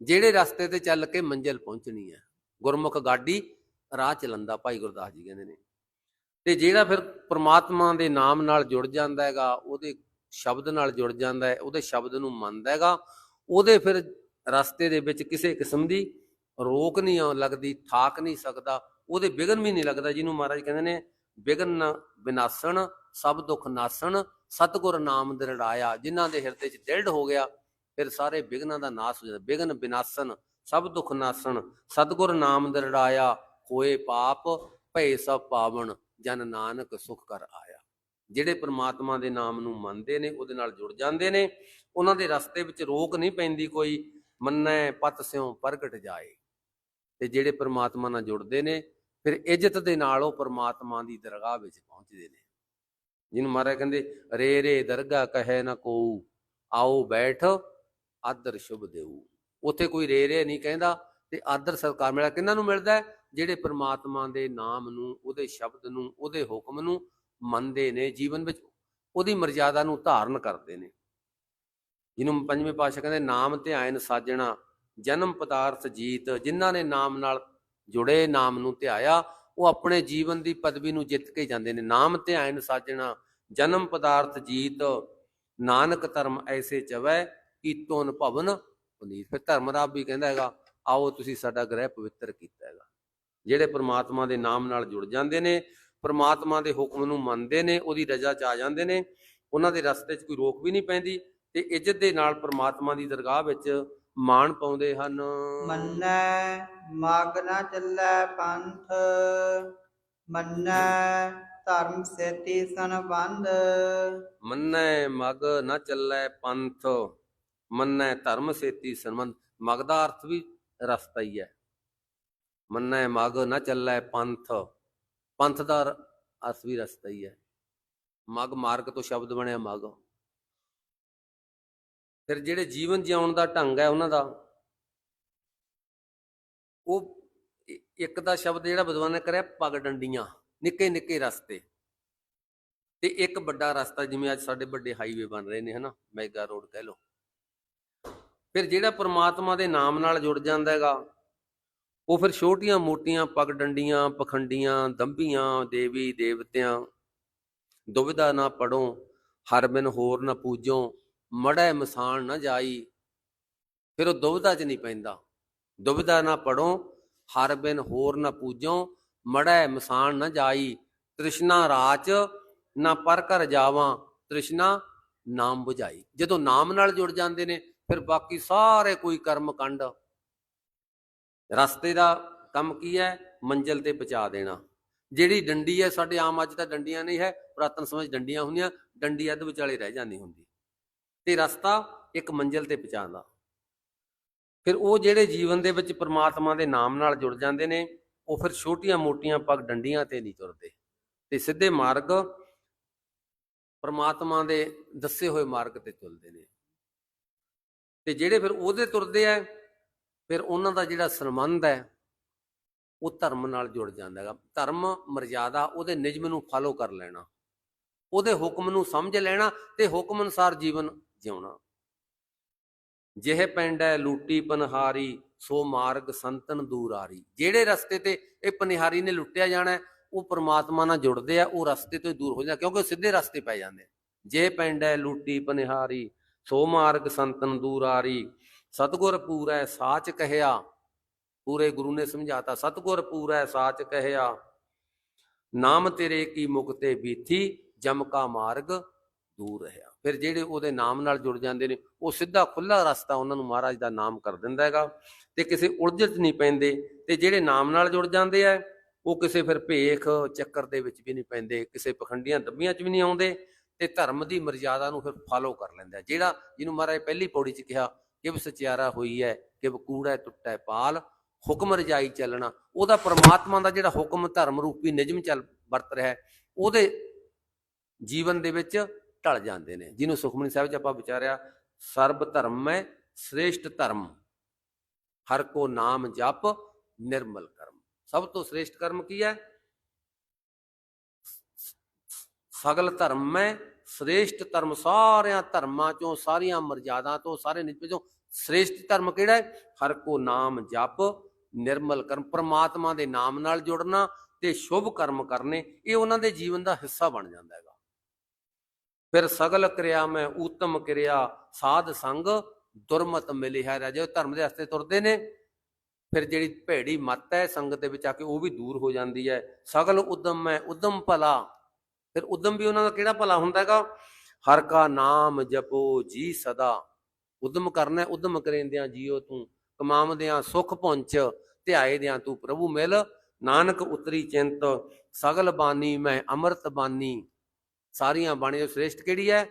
ਜਿਹੜੇ ਰਸਤੇ ਤੇ ਚੱਲ ਕੇ ਮੰਜ਼ਿਲ ਪਹੁੰਚਣੀ ਹੈ, ਗੁਰਮੁਖ ਗਾਡੀ ਰਾਹ ਚਲੰਦਾ ਭਾਈ ਗੁਰਦਾਸ ਜੀ ਕਹਿੰਦੇ ਨੇ। ਤੇ ਜਿਹੜਾ ਫਿਰ ਪ੍ਰਮਾਤਮਾ ਦੇ ਨਾਮ ਨਾਲ ਜੁੜ ਜਾਂਦਾ ਹੈਗਾ, ਉਹਦੇ ਸ਼ਬਦ ਨਾਲ ਜੁੜ ਜਾਂਦਾ ਹੈ, ਉਹਦੇ ਸ਼ਬਦ ਨੂੰ ਮੰਨਦਾ ਹੈਗਾ, ਉਹਦੇ ਫਿਰ ਰਸਤੇ ਦੇ ਵਿੱਚ ਕਿਸੇ ਕਿਸਮ ਦੀ ਰੋਕ ਨਹੀਂ ਲੱਗਦੀ ਥਾਕ ਨਹੀਂ ਸਕਦਾ, ਉਹਦੇ ਵਿਗਨ ਵੀ ਨਹੀਂ ਲੱਗਦਾ, ਜਿਹਨੂੰ ਮਹਾਰਾਜ ਕਹਿੰਦੇ ਨੇ, ਵਿਗਨ ਵਿਨਾਸਣ, ਸਭ ਦੁੱਖ ਨਾਸਣ, ਸਤਿਗੁਰ ਨਾਮ ਦਿਰੜਾਇਆ, ਜਿਨ੍ਹਾਂ ਦੇ ਹਿਰਦੇ 'ਚ ਦਿਲਡ ਹੋ ਗਿਆ ਫਿਰ ਸਾਰੇ ਵਿਗਨਾਂ ਦਾ ਨਾਸ ਹੋ ਜਾਂਦਾ। ਵਿਗਨ ਵਿਨਾਸਣ ਸਭ ਦੁੱਖ ਨਾਸਣ ਸਤਿਗੁਰ ਨਾਮ ਦਰੜਾਇਆ, ਹੋਏ ਪਾਪ, ਭਏ ਸਭ ਪਾਵਨ ਜਨ ਨਾਨਕ ਸੁਖ ਕਰ ਆਇਆ। ਜਿਹੜੇ ਪ੍ਰਮਾਤਮਾ ਦੇ ਨਾਮ ਨੂੰ ਮੰਨਦੇ ਨੇ, ਉਹਦੇ ਨਾਲ ਜੁੜ ਜਾਂਦੇ ਨੇ। ਉਹਨਾਂ ਦੇ ਰਸਤੇ ਵਿੱਚ ਰੋਕ ਨਹੀਂ ਪੈਂਦੀ ਕੋਈ, ਮੰਨੈ ਪਤ ਸਿਉ ਪ੍ਰਗਟ ਜਾਏ। ਤੇ ਜਿਹੜੇ ਪ੍ਰਮਾਤਮਾ ਨਾਲ ਜੁੜਦੇ ਨੇ, ਫਿਰ ਇੱਜ਼ਤ ਦੇ ਨਾਲ ਉਹ ਪ੍ਰਮਾਤਮਾ ਦੀ ਦਰਗਾਹ ਵਿੱਚ ਪਹੁੰਚਦੇ ਨੇ। ਜਿਹਨੂੰ ਮਹਾਰਾਜ ਕਹਿੰਦੇ, ਰੇ ਰੇ ਦਰਗਾਹ ਕਹੈ ਨਾ ਕੋ ਆਓ ਬੈਠ ਆਦਰ ਸ਼ੁਭ ਦੇਊ। ਉੱਥੇ ਕੋਈ ਰੇ ਰੇ ਨਹੀਂ ਕਹਿੰਦਾ ਤੇ ਆਦਰ ਸਤਿਕਾਰ ਮਿਲਦਾ ਕਿਹਨਾਂ ਨੂੰ ਮਿਲਦਾ ਜਿਹੜੇ ਪ੍ਰਮਾਤਮਾ ਦੇ ਨਾਮ ਨੂੰ, ਉਹਦੇ ਸ਼ਬਦ ਨੂੰ, ਉਹਦੇ ਹੁਕਮ ਨੂੰ ਮੰਨਦੇ ਨੇ ਜੀਵਨ ਵਿੱਚ, ਉਹਦੀ ਮਰਜ਼ਾਦਾ ਨੂੰ ਧਾਰਨ ਕਰਦੇ ਨੇ। ਜਿਹਨੂੰ ਪੰਜਵੇਂ ਪਾਤਸ਼ਾਹ ਕਹਿੰਦੇ, ਨਾਮ ਧਿਆਇਨ ਸਾਜਣਾ, ਜਨਮ ਪਦਾਰਥ ਜੀਤ, ਜਿਨ੍ਹਾਂ ਨੇ ਨਾਮ ਨਾਲ ਜੁੜੇ, ਨਾਮ ਨੂੰ ਧਿਆਇਆ, ਉਹ ਆਪਣੇ ਜੀਵਨ ਦੀ ਪਦਵੀ ਨੂੰ ਜਿੱਤ ਕੇ ਜਾਂਦੇ ਨੇ। ਨਾਮ ਧਿਆਇਨ ਸਾਜਣਾ, ਜਨਮ ਪਦਾਰਥ ਜੀਤ, ਨਾਨਕ ਧਰਮ ਐਸੇ ਚਵੈ ਕੀਤੋਨ ਭਵਨ? ਪੁਨੀਤ ਫਿਰ ਧਰਮਰਾਬ ਵੀ ਕਹਿੰਦਾ ਹੈਗਾ ਆਓ ਤੁਸੀਂ ਸਾਡਾ ਗ੍ਰਹਿ ਪਵਿੱਤਰ ਕੀਤਾ ਹੈਗਾ। ਜਿਹੜੇ ਪ੍ਰਮਾਤਮਾ ਦੇ ਨਾਮ ਨਾਲ ਜੁੜ ਜਾਂਦੇ ਨੇ ਪ੍ਰਮਾਤਮਾ ਦੇ ਹੁਕਮ ਨੂੰ ਮੰਨਦੇ ਨੇ ਉਹਦੀ ਰਜ਼ਾ ਚ ਆ ਜਾਂਦੇ ਨੇ ਉਹਨਾਂ ਦੇ ਰਸਤੇ 'ਚ ਕੋਈ ਰੋਕ ਵੀ ਨਹੀਂ ਪੈਂਦੀ ਤੇ ਇੱਜ਼ਤ ਦੇ ਨਾਲ ਪ੍ਰਮਾਤਮਾ ਦੀ ਦਰਗਾਹ ਵਿੱਚ ਮਾਣ ਪਾਉਂਦੇ ਹਨ। ਮੰਨੈ ਮਗ ਨਾ ਚੱਲੈ ਪੰਥ। ਮੰਨੈ ਧਰਮ ਸੇਤੀ ਸੰਬੰਧ ਮੰਨੈ ਮਗ ਨ ਚੱਲੈ ਪੰਥ। ਮੰਨੈ ਧਰਮ ਸੇਤੀ ਸੰਬੰਧ, ਮਗ ਦਾ ਅਰਥ ਵੀ ਰਸਤਾ ਹੀ ਹੈ। ਮੰਨੈ ਮਗ ਨ ਚੱਲੈ ਪੰਥ ਪੰਥ ਦਾ ਅਰਥ ਵੀ ਰਸਤਾ ਹੀ ਹੈ। ਮਗ ਮਾਰਗ ਤੋਂ ਸ਼ਬਦ ਬਣਿਆ ਮਗ। ਫਿਰ ਜਿਹੜੇ ਜੀਵਨ ਜਿਉਣ ਦਾ ਢੰਗ ਹੈ ਉਹਨਾਂ ਦਾ, ਉਹ ਇੱਕ ਦਾ ਸ਼ਬਦ ਜਿਹੜਾ ਵਿਦਵਾਨ ਨੇ ਕਰਿਆ ਪਗ ਡੰਡੀਆਂ, ਨਿੱਕੇ ਨਿੱਕੇ ਰਸਤੇ। ਤੇ ਇੱਕ ਵੱਡਾ ਰਸਤਾ ਜਿਵੇਂ ਅੱਜ ਸਾਡੇ ਵੱਡੇ ਹਾਈਵੇ ਬਣ ਰਹੇ ਨੇ, ਹਨਾ ਮੈਗਾ ਰੋਡ ਕਹਿ ਲਓ। ਫਿਰ ਜਿਹੜਾ ਪ੍ਰਮਾਤਮਾ ਦੇ ਨਾਮ ਨਾਲ ਜੁੜ ਜਾਂਦਾ ਹੈਗਾ, ਉਹ ਫਿਰ ਛੋਟੀਆਂ ਮੋਟੀਆਂ ਪਗ ਡੰਡੀਆਂ, ਪਖੰਡੀਆਂ, ਦੰਭੀਆਂ, ਦੇਵੀ ਦੇਵਤਿਆਂ ਦੁਬਿਧਾ ਨਾ ਪੜੋ ਹਰ ਬਿਨ ਹੋਰ ਨਾ ਪੂਜੋ ਮੜੈ ਮਸਾਨ ਨਾ ਜਾਈ, ਫਿਰ ਉਹ ਦੁਬਿਧਾ 'ਚ ਨਹੀਂ ਪੈਂਦਾ। ਦੁਬਿਧਾ ਨਾ ਪੜੋ ਹਰ ਬਿਨ ਹੋਰ ਨਾ ਪੂਜੋ ਮੜੈ ਮਸਾਨ ਨਾ ਜਾਈ, ਤ੍ਰਿਸ਼ਨਾ ਰਾਚ ਨਾ ਪਰ ਘਰ ਜਾਵਾਂ, ਤ੍ਰਿਸ਼ਨਾ ਨਾਮ 부ਝਾਈ ਜਦੋਂ ਨਾਮ ਨਾਲ ਜੁੜ ਜਾਂਦੇ ਨੇ ਫਿਰ ਬਾਕੀ ਸਾਰੇ ਕੋਈ ਕਰਮ ਕੰਡ ਰਸਤੇ ਦਾ ਕੰਮ ਕੀ ਹੈ? ਮੰਜ਼ਿਲ ਤੇ ਪਹੁੰਚਾ ਦੇਣਾ। ਜਿਹੜੀ ਡੰਡੀ ਹੈ, ਸਾਡੇ ਆਮ ਅੱਜ ਤਾਂ ਡੰਡੀਆਂ ਨਹੀਂ ਹੈ, ਪੁਰਾਤਨ ਸਮੇਂ ਡੰਡੀਆਂ ਹੁੰਦੀਆਂ, ਡੰਡੀ ਅੱਧ ਵਿਚਾਲੇ ਰਹਿ ਜਾਂਦੀ ਹੁੰਦੀ। ਤੇ ਰਸਤਾ ਇੱਕ ਮੰਜ਼ਿਲ ਤੇ ਪਹੁੰਚਾਉਂਦਾ। ਫਿਰ ਉਹ ਜਿਹੜੇ ਜੀਵਨ ਦੇ ਵਿੱਚ ਪ੍ਰਮਾਤਮਾ ਦੇ ਨਾਮ ਨਾਲ ਜੁੜ ਜਾਂਦੇ ਨੇ, ਉਹ ਫਿਰ ਛੋਟੀਆਂ-ਮੋਟੀਆਂ ਪੱਗ ਡੰਡੀਆਂ ਤੇ ਨਹੀਂ ਤੁਰਦੇ। ਤੇ ਸਿੱਧੇ ਮਾਰਗ ਪ੍ਰਮਾਤਮਾ ਦੇ ਦੱਸੇ ਹੋਏ ਮਾਰਗ ਤੇ ਚੱਲਦੇ ਨੇ। ਤੇ ਜਿਹੜੇ ਫਿਰ ਉਹਦੇ ਤੁਰਦੇ ਆ, ਫਿਰ ਉਹਨਾਂ ਦਾ ਜਿਹੜਾ ਸੰਬੰਧ ਹੈ, ਉਹ ਧਰਮ ਨਾਲ ਜੁੜ ਜਾਂਦਾ ਹੈਗਾ। ਧਰਮ ਮਰਜ਼ਾਦਾ ਉਹਦੇ ਨਿਯਮ ਨੂੰ ਫਾਲੋ ਕਰ ਲੈਣਾ, ਉਹਦੇ ਹੁਕਮ ਨੂੰ ਸਮਝ ਲੈਣਾ ਤੇ ਹੁਕਮ ਅਨੁਸਾਰ ਜੀਵਨ ਜਿਉਣਾ। ਜਿਹੇ ਪਿੰਡ ਹੈ ਲੂਟੀ ਪਨਹਾਰੀ, ਸੋ ਮਾਰਗ ਸੰਤਨ ਦੂਰ ਆਰੀ। ਜਿਹੜੇ ਰਸਤੇ ਤੇ ਇਹ ਪਨਿਹਾਰੀ ਨੇ ਲੁੱਟਿਆ ਜਾਣਾ, ਉਹ ਪ੍ਰਮਾਤਮਾ ਨਾਲ ਜੁੜਦੇ ਆ, ਉਹ ਰਸਤੇ ਤੋਂ ਦੂਰ ਹੋ ਜਾਂਦੇ ਕਿਉਂਕਿ ਉਹ ਸਿੱਧੇ ਰਸਤੇ ਪੈ ਜਾਂਦੇ ਜੇ ਪਿੰਡ ਹੈ ਲੂਟੀ ਪਨਿਹਾਰੀ ਸੋ ਮਾਰਗ ਸੰਤਨ ਦੂਰ ਆਰੀ, ਸਤਗੁਰ ਪੂਰੈ ਸਾਚ ਕਹਿਆ। ਪੂਰੇ ਗੁਰੂ ਨੇ ਸਮਝਾਤਾ, ਸਤਗੁਰ ਪੂਰੈ ਸਾਚ ਕਹਿਆ। ਨਾਮ ਤੇਰੇ ਕੀ ਮੁਕਤੇ ਬੀਥੀ, ਜਮ ਕਾ ਮਾਰਗ ਦੂਰ ਰਹਾ। ਫਿਰ ਜਿਹੜੇ ਉਹਦੇ ਨਾਮ ਨਾਲ ਜੁੜ ਜਾਂਦੇ ਨੇ, ਉਹ ਸਿੱਧਾ ਖੁੱਲਾ ਰਸਤਾ ਉਹਨਾਂ ਨੂੰ ਮਹਾਰਾਜ ਦਾ ਨਾਮ ਕਰ ਦਿੰਦਾ ਹੈਗਾ। ਤੇ ਕਿਸੇ ਉਲਝਣ 'ਚ ਨਹੀਂ ਪੈਂਦੇ, ਤੇ ਜਿਹੜੇ ਨਾਮ ਨਾਲ ਜੁੜ ਜਾਂਦੇ ਆ, ਉਹ ਕਿਸੇ ਫਿਰ ਭੇਖ, ਚੱਕਰ ਦੇ ਵਿੱਚ ਵੀ ਨਹੀਂ ਪੈਂਦੇ, ਕਿਸੇ ਪਖੰਡੀਆਂ ਦੱਬੀਆਂ 'ਚ ਵੀ ਨਹੀਂ ਆਉਂਦੇ ਤੇ ਧਰਮ ਦੀ ਮਰਜ਼ਾਦਾ ਨੂੰ ਫਿਰ ਫਾਲੋ ਕਰ ਲੈਂਦਾ ਜਿਹੜਾ ਜਿਹਨੂੰ ਮਹਾਰਾਜ ਪਹਿਲੀ ਪੌੜੀ 'ਚ ਕਿਹਾ ਕਿ ਵੀ ਸਚਿਆਰਾ ਹੋਈ ਹੈ, ਕਿ ਕੂੜਾ ਟੁੱਟੈ ਪਾਲ, ਹੁਕਮ ਰਜਾਈ ਚੱਲਣਾ, ਉਹਦਾ ਪਰਮਾਤਮਾ ਦਾ ਜਿਹੜਾ ਹੁਕਮ ਧਰਮ ਰੂਪੀ ਨਿਯਮ ਚੱਲ ਵਰਤ ਰਿਹਾ ਉਹਦੇ ਜੀਵਨ ਦੇ ਵਿੱਚ ਢਲ ਜਾਂਦੇ ਨੇ। ਜਿਹਨੂੰ ਸੁਖਮਨੀ ਸਾਹਿਬ 'ਚ ਆਪਾਂ ਵਿਚਾਰਿਆ, ਸਰਬ ਧਰਮ ਹੈ, ਸ੍ਰੇਸ਼ਟ ਧਰਮ, ਹਰ ਕੋ ਨਾਮ ਜਪ ਨਿਰਮਲ ਕਰਮ। ਸਭ ਤੋਂ ਸ੍ਰੇਸ਼ਟ ਕਰਮ ਕੀ ਹੈ? ਸਗਲ ਧਰਮ ਮੈਂ, ਸ੍ਰੇਸ਼ਟ ਧਰਮ ਸਾਰਿਆਂ ਧਰਮਾਂ ਚੋਂ, ਸਾਰੀਆਂ ਮਰਜ਼ਾਦਾ ਤੋਂ, ਸਾਰੇ ਨਿਜਮ ਚੋਂ। ਸ੍ਰੇਸ਼ਟ ਧਰਮ ਕਿਹੜਾ ਹੈ? ਹਰ ਕੋ ਨਾਮ ਜਪ, ਨਿਰਮਲ ਕਰਮ, ਪ੍ਰਮਾਤਮਾ ਦੇ ਨਾਮ ਨਾਲ ਜੁੜਨਾ ਤੇ ਸ਼ੁਭ ਕਰਮ ਕਰਨੇ, ਇਹ ਉਹਨਾਂ ਦੇ ਜੀਵਨ ਦਾ ਹਿੱਸਾ ਬਣ ਜਾਂਦਾ ਹੈਗਾ। ਫਿਰ ਸਗਲ ਕਿਰਿਆ ਮੈਂ, ਊਤਮ ਕਿਰਿਆ, ਸਾਧ ਸੰਗ, ਦੁਰਮਤ ਮਿਲੀ ਹੈ ਰਾਜੇ ਧਰਮ ਦੇ ਰਸਤੇ ਤੁਰਦੇ ਨੇ। ਫਿਰ ਜਿਹੜੀ ਭੇੜੀ ਮੱਤ ਹੈ ਸੰਗਤ ਦੇ ਵਿੱਚ ਆ ਕੇ ਉਹ ਵੀ ਦੂਰ ਹੋ ਜਾਂਦੀ ਹੈ। ਸਗਲ ਉਦਮ ਮੈਂ ਉਦਮ ਭਲਾ। ਫਿਰ ਉਦਮ ਵੀ ਉਹਨਾਂ ਦਾ ਕਿਹੜਾ ਭਲਾ ਹੁੰਦਾ ਹੈਗਾ? ਹਰ ਕਾ ਨਾਮ ਜਪੋ ਜੀ ਸਦਾ। ਉਦਮ ਕਰਨਾ ਹੈ, ਉਦਮ ਕਰੇਂਦਿਆਂ ਜੀਓ ਤੂੰ ਕਮਾਵਦਿਆਂ ਸੁਖ ਪਹੁੰਚ ਧਿਆਏਦਿਆਂ ਤੂੰ ਪ੍ਰਭੂ ਮਿਲ। ਨਾਨਕ ਉਤਰੀ ਚਿੰਤ ਸਗਲ ਬਾਣੀ ਮੈਂ ਅੰਮ੍ਰਿਤ ਬਾਣੀ। ਸਾਰੀਆਂ ਬਾਣੀਆਂ ਤੋਂ ਸ੍ਰੇਸ਼ਟ ਕਿਹੜੀ ਹੈ?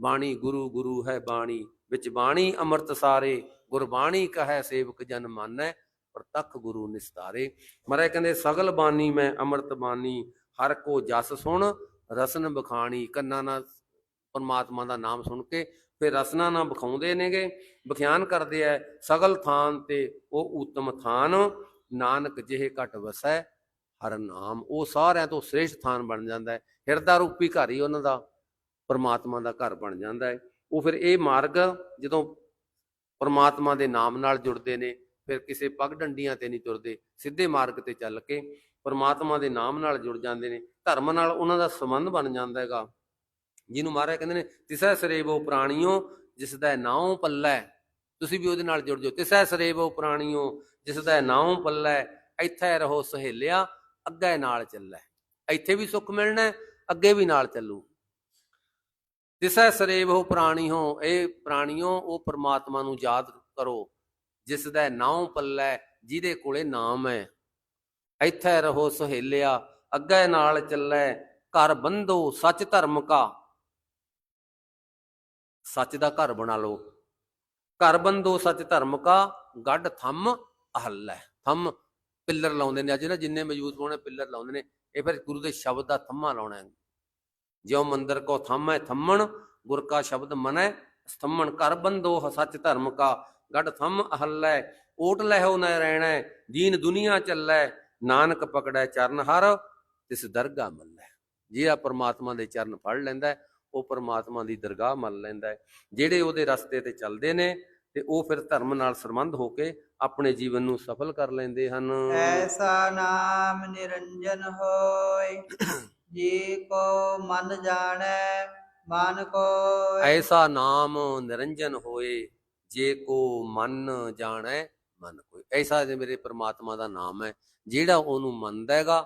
ਬਾਣੀ ਗੁਰੂ ਗੁਰੂ ਹੈ ਬਾਣੀ। ਵਿੱਚ ਬਾਣੀ ਅੰਮ੍ਰਿਤ ਸਾਰੇ ਗੁਰਬਾਣੀ ਕਹੈ ਸੇਵਕ ਜਨ ਮਾਨੈ ਪ੍ਰਤੱਖ ਗੁਰੂ ਨਿਸਤਾਰੇ। ਮਰੇ ਕਹਿੰਦੇ ਸਗਲ ਬਾਣੀ ਮੈਂ ਅੰਮ੍ਰਿਤ ਬਾਣੀ ਹਰ ਕੋ ਜਸ ਸੁਣ ਰਸਨ ਬਖਾਣੀ, ਕੰਨਾਂ ਨਾਲ ਪਰਮਾਤਮਾ ਦਾ ਨਾਮ ਸੁਣ ਕੇ ਫਿਰ ਰਸਨਾ ਨਾਲ ਬਖਾਉਂਦੇ ਨੇਗੇ ਬਖਿਆਨ ਕਰਦੇ ਐ, ਸਗਲ ਥਾਨ ਤੇ ਉਹ ਊਤਮ ਥਾਨ, ਨਾਨਕ ਜਿਹੇ ਘਟ ਵਸੈ, ਹਰ ਨਾਮ। ਉਹ ਸਾਰਿਆਂ ਤੋਂ ਸ੍ਰੇਸ਼ਟ ਥਾਨ ਬਣ ਜਾਂਦਾ ਹੈ ਹਿਰਦਾ ਰੂਪੀ ਘਰ ਹੀ ਉਹਨਾਂ ਦਾ, ਪਰਮਾਤਮਾ ਦਾ ਘਰ ਬਣ ਜਾਂਦਾ ਹੈ ਉਹ ਫਿਰ ਇਹ ਮਾਰਗ ਜਦੋਂ ਪਰਮਾਤਮਾ ਦੇ ਨਾਮ ਨਾਲ ਜੁੜਦੇ ਨੇ, ਫਿਰ ਕਿਸੇ ਪਗ ਡੰਡੀਆਂ ਤੇ ਨਹੀਂ ਤੁਰਦੇ, ਸਿੱਧੇ ਮਾਰਗ ਤੇ ਚੱਲ ਕੇ ਪਰਮਾਤਮਾ ਦੇ ਨਾਮ ਨਾਲ ਜੁੜ ਜਾਂਦੇ ਨੇ, ਧਰਮ ਨਾਲ ਉਹਨਾਂ ਦਾ ਸੰਬੰਧ ਬਣ ਜਾਂਦਾ ਹੈਗਾ। ਜਿਹਨੂੰ ਮਹਾਰਾਜ ਕਹਿੰਦੇ ਨੇ ਤਿਸੈ ਸਰੇਵੋ ਪ੍ਰਾਣੀਓ ਜਿਸ ਦਾ ਨਾਉ ਪੱਲਾ। ਤੁਸੀਂ ਵੀ ਉਹਦੇ ਨਾਲ ਜੁੜ ਜਾਓ। ਤਿਸੈ ਸਰੇਵੋ ਪ੍ਰਾਣੀਓ ਜਿਸ ਦਾ ਨਾਉ ਪੱਲੇ। ਇੱਥੇ ਰਹੋ ਸਹੇਲਿਆ, ਅੱਗੇ ਨਾਲ ਚੱਲੇ। ਇੱਥੇ ਵੀ ਸੁੱਖ ਮਿਲਣਾ, ਅੱਗੇ ਵੀ ਨਾਲ ਚੱਲੂ। ਤਿਸੈ ਸਰੇਵੋ ਪ੍ਰਾਣੀਓ, ਇਹ ਪ੍ਰਾਣੀਓ, ਉਹ ਪਰਮਾਤਮਾ ਨੂੰ ਯਾਦ ਕਰੋ ਜਿਸ ਦਾ ਨਾਉ ਪੱਲੇ, ਜਿਹਦੇ ਕੋਲੇ ਨਾਮ ਹੈ। ਇੱਥੇ ਰਹੋ ਸੁਹੇਲਿਆ, ਅੱਗੇ ਨਾਲ ਚੱਲੇ, ਘਰ ਬੰਧੋ ਸੱਚ ਧਰਮ ਕਾ। ਸੱਚ ਦਾ ਘਰ ਬਣਾ ਲਓ। ਘਰ ਬੰਦੋ ਸੱਚ ਧਰਮ ਕਾ, ਗੱਡ ਥੰਮ ਅਹੱਲੈ ਥੰਮ ਪਿੱਲਰ ਲਾਉਂਦੇ ਨੇ। ਅੱਜ ਨਾ ਜਿੰਨੇ ਮੌਜੂਦ ਹੋਣੇ, ਪਿੱਲਰ ਲਾਉਂਦੇ ਨੇ। ਇਹ ਫਿਰ ਗੁਰੂ ਦੇ ਸ਼ਬਦ ਦਾ ਥੰਮਾ ਲਾਉਣਾ ਹੈ। ਜਿਉ ਮੰਦਰ ਕੋ ਹੈ ਥੰਮਣ, ਗੁਰ ਕਾ ਸ਼ਬਦ ਮਨੈ ਸਥੰਮਣ। ਘਰ ਬੰਦੋ ਸੱਚ ਧਰਮ ਕਾ, ਗੱਡ ਥੰਮ ਅਹੱਲੈ ਓਟ ਲਹਿਓ ਨ ਰਹਿਣਾ ਦੀਨ ਦੁਨੀਆ ਚੱਲੈ। ਨਾਨਕ ਪਕੜੈ ਚਰਨ ਹਰ ਤਿਸ ਦਰਗਾ ਮੱਲੈ। ਜਿਹੜਾ ਪ੍ਰਮਾਤਮਾ ਦੇ ਚਰਨ ਫੜ ਲੈਂਦਾ ਉਹ ਪ੍ਰਮਾਤਮਾ ਦੀ ਦਰਗਾਹ ਮੰਨ ਲੈਂਦਾ ਹੈ। ਜਿਹੜੇ ਉਹਦੇ ਰਸਤੇ ਤੇ ਚੱਲਦੇ ਨੇ ਤੇ ਉਹ ਫਿਰ ਧਰਮ ਨਾਲ ਸੰਬੰਧ ਹੋ ਕੇ ਆਪਣੇ ਜੀਵਨ ਨੂੰ ਸਫਲ ਕਰ ਲੈਂਦੇ ਹਨ। ਐਸਾ ਨਾਮ ਨਿਰੰਜਨ ਹੋਇ ਜੀ ਕੋ ਮਨ ਜਾਣੈ ਮਨ ਕੋਇ। ਐਸਾ ਨਾਮ ਨਿਰੰਜਨ ਹੋਏ ਜੇ ਕੋ ਮਨ ਜਾਣੈ ਮਨ ਕੋਈ ਐਸਾ ਜੇ ਮੇਰੇ ਪ੍ਰਮਾਤਮਾ ਦਾ ਨਾਮ ਹੈ ਜਿਹੜਾ ਉਹਨੂੰ ਮੰਨਦਾ ਹੈਗਾ,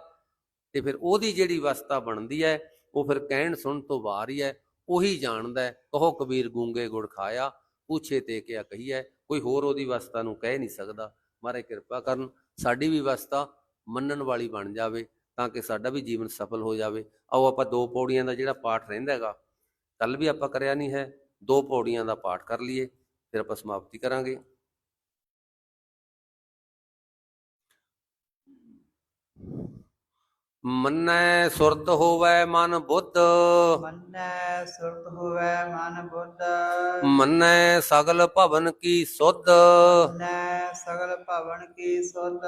ਤੇ ਫਿਰ ਉਹਦੀ ਜਿਹੜੀ ਅਵਸਥਾ ਬਣਦੀ ਹੈ, ਉਹ ਫਿਰ ਕਹਿਣ ਸੁਣ ਤੋਂ ਬਾਹਰ ਹੀ ਹੈ, ਉਹੀ ਜਾਣਦਾ ਹੈ, ਕਹੋ ਕਬੀਰ ਗੂੰਗੇ ਗੁੜ ਖਾਇਆ, ਪੁੱਛੇ ਤੇ ਕਿਆ ਕਹੀਐ ਕੋਈ ਹੋਰ ਉਹਦੀ ਅਵਸਥਾ ਨੂੰ ਕਹਿ ਨਹੀਂ ਸਕਦਾ। ਮਾਰੇ ਕਿਰਪਾ ਕਰਨ, ਸਾਡੀ ਵੀ ਅਵਸਥਾ ਮੰਨਣ ਵਾਲੀ ਬਣ ਜਾਵੇ, ਤਾਂ ਕਿ ਸਾਡਾ ਵੀ ਜੀਵਨ ਸਫਲ ਹੋ ਜਾਵੇ। ਆਓ ਆਪਾਂ ਦੋ ਪੌੜੀਆਂ ਦਾ ਜਿਹੜਾ ਪਾਠ ਰਹਿੰਦਾ ਹੈਗਾ ਕੱਲ ਵੀ ਆਪਾਂ ਕਰਿਆ ਨਹੀਂ ਹੈ, ਦੋ ਪੌੜੀਆਂ ਦਾ ਪਾਠ ਕਰ ਲਈਏ, ਫਿਰ ਆਪਾਂ ਸਮਾਪਤੀ ਕਰਾਂਗੇ। ਮੰਨੈ ਸੁਰਤ ਹੋਵੈ ਮਨ ਬੁੱਧ। ਮੰਨੈ ਸੁਰਤ ਹੋਵੇ ਮਨ ਬੁੱਧ। ਮੰਨੈ ਸਗਲ ਭਵਨ ਕੀ ਸੁਧ। ਮੰਨੈ ਸਗਲ ਭਵਨ ਕੀ ਸੁਧ।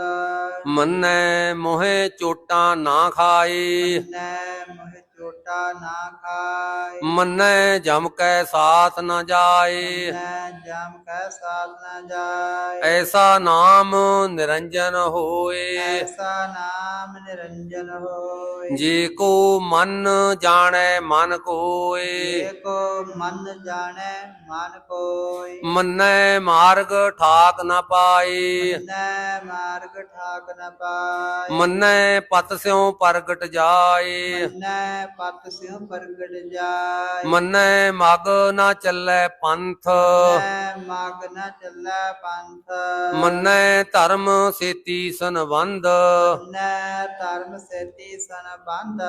ਮੰਨੈ ਮੋਹਿ ਚੋਟਾਂ ਨਾ ਖਾਏ। ਮੰਨੈ ਮੋਹ ਚੋਟਾ ਨਾ ਖਾਏ। ਮੰਨੈ ਜਮ ਕੈ ਸਾਥ ਨ ਜਾਏ। ਮੰਨੈ ਜਮ ਕੈ ਸਾਥ ਨ ਜਾਏ। ਐਸਾ ਨਾਮ ਨਿਰੰਜਨ ਹੋਏ। ਐਸਾ ਨਾਮ ਨਿਰੰਜਨ ਹੋਏ। ਜੇ ਕੋ ਮਨ ਜਾਣੈ ਮਨ ਕੋਏ। ਜੇ ਕੋ ਮਨ ਜਾਣੈ ਮਨ ਕੋਈ ਮੰਨੈ ਮਾਰਗ ਠਾਕ ਨ ਪਾਏ ਮੰਨੈ ਮਾਰਗ ਠਾਕ ਨ ਪਾਏ ਮੰਨੈ ਪਤ ਸਿਉ ਪ੍ਰਗਟ ਜਾਏ ਮੰਨੈ ਪਤ ਸਿਉ ਪ੍ਰਗਟ ਜਾਏ ਮੰਨੈ ਮਗ ਨ ਚੱਲੈ ਪੰਥ। ਮੰਨੈ ਮਗ ਨ ਚੱਲੈ ਪੰਥ। ਮੰਨੈ ਧਰਮ ਸੇਤੀ ਸੰਬੰਧ ਮੰਨੈ ਧਰਮ ਸੇਤੀ ਸੰਬੰਧ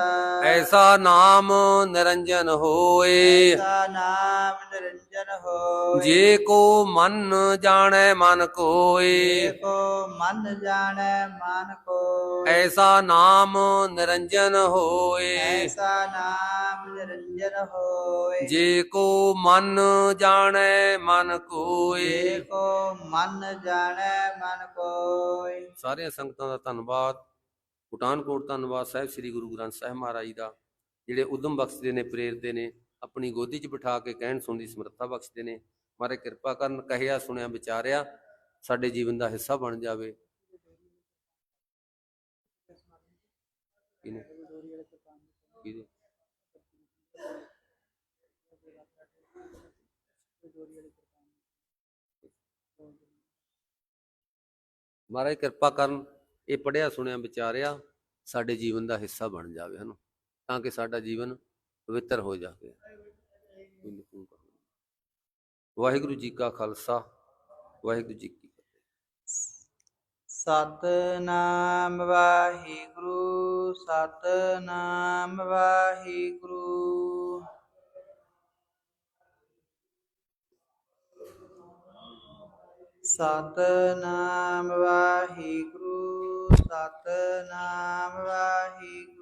ਐਸਾ ਨਾਮ ਨਿਰੰਜਨ ਹੋਏ। ਐਸਾ ਨਾਮ ਨਿਰੰਜਨ ਹੋਏ। ਜੇ ਕੋ ਮਨ ਜਾਣੈ ਮਨ ਕੋਏ। ਜੇ ਕੋ ਮਨ ਜਾਣੈ ਮਨ ਕੋ ਐਸਾ ਨਾਮ ਨਿਰੰਜਨ ਹੋਏ। ਐਸਾ ਨਾਮ ਨਿਰੰਜਨ ਹੋਏ। ਜੇ ਕੋ ਮਨ ਜਾਣੈ ਮਨ ਜੇ ਕੋਏ ਕੋ ਮਨ ਜਾਣੈ ਮਨ ਕੋਈ ਸਾਰੀਆਂ ਸੰਗਤਾਂ ਦਾ ਧੰਨਵਾਦ। ਪਠਾਨਕੋਟ ਧੰਨਵਾਦ ਸਾਹਿਬ ਸ੍ਰੀ ਗੁਰੂ ਗ੍ਰੰਥ ਸਾਹਿਬ ਮਹਾਰਾਜ ਜੀ ਦਾ ਜਿਹੜੇ ਉਦਮ ਬਖਸ਼ਦੇ ਨੇ ਪ੍ਰੇਰਦੇ ਨੇ। ਆਪਣੀ ਗੋਦੀ 'ਚ ਬਿਠਾ ਕੇ ਕਹਿਣ ਸੁਣਨ ਦੀ ਸਮਰੱਥਾ ਬਖਸ਼ਦੇ ਨੇ। ਮਾਰੇ ਕਿਰਪਾ ਕਰਨ ਕਹਿਆ ਸੁਣਿਆ ਵਿਚਾਰਿਆ, ਸਾਡੇ ਜੀਵਨ ਦਾ ਹਿੱਸਾ ਬਣ ਜਾਵੇ। ਕਿਹਨੇ? ਕਿਹਦੇ? ਮਹਾਰਾਜ ਕਿਰਪਾ ਕਰਨ ਇਹ ਪੜਿਆ ਸੁਣਿਆ ਵਿਚਾਰਿਆ, ਸਾਡੇ ਜੀਵਨ ਦਾ ਹਿੱਸਾ ਬਣ ਜਾਵੇ ਹਨ। ਤਾਂ ਕਿ ਸਾਡਾ ਜੀਵਨ ਪਵਿੱਤਰ ਹੋ ਜਾਵੇ ਵਾਹਿਗੁਰੂ ਜੀ ਕਾ ਖਾਲਸਾ ਵਾਹਿਗੁਰੂ ਜੀ ਕੀ ਫਤਿਹ ਸਤਨਾਮ ਵਾਹਿਗੁਰੂ ਸਤਨਾਮ ਵਾਹਿਗੁਰੂ ਸਤਨਾਮ ਵਾਹਿਗੁਰੂ ਸਤਨਾਮ ਵਾਹਿਗੁਰੂ